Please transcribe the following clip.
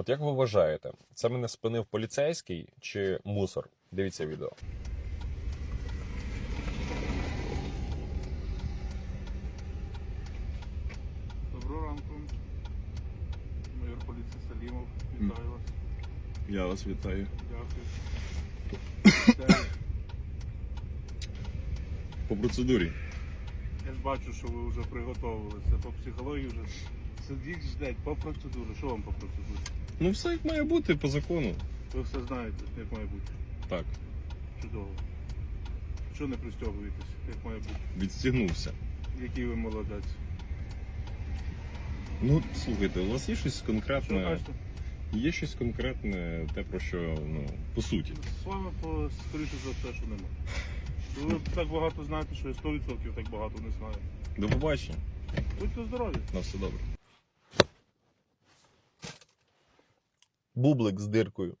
От як ви вважаєте, це мене спинив поліцейський чи мусор? Дивіться відео. Доброго ранку. Майор поліції Салімов. Вітаю вас. Я вас вітаю. Дякую. По процедурі. Я ж бачу, що ви вже приготовилися. По психології вже сидіть, ждать, по процедурі. Що вам по процедурі? Ну все як має бути по закону. Ви все знаєте, як має бути. Так, Чудово. Що не пристягуєтесь, як має бути? відстігнувся. Який ви молодець. Ну, слухайте, у вас є щось Що конкретне? кажете? Є щось конкретне, те про що, ну, по суті. З вами по скоріше за все, що нема. Ви так багато знаєте, що я 100% так багато не знаю. До побачення. Будьте здорові. На все добре. Бублик з диркою.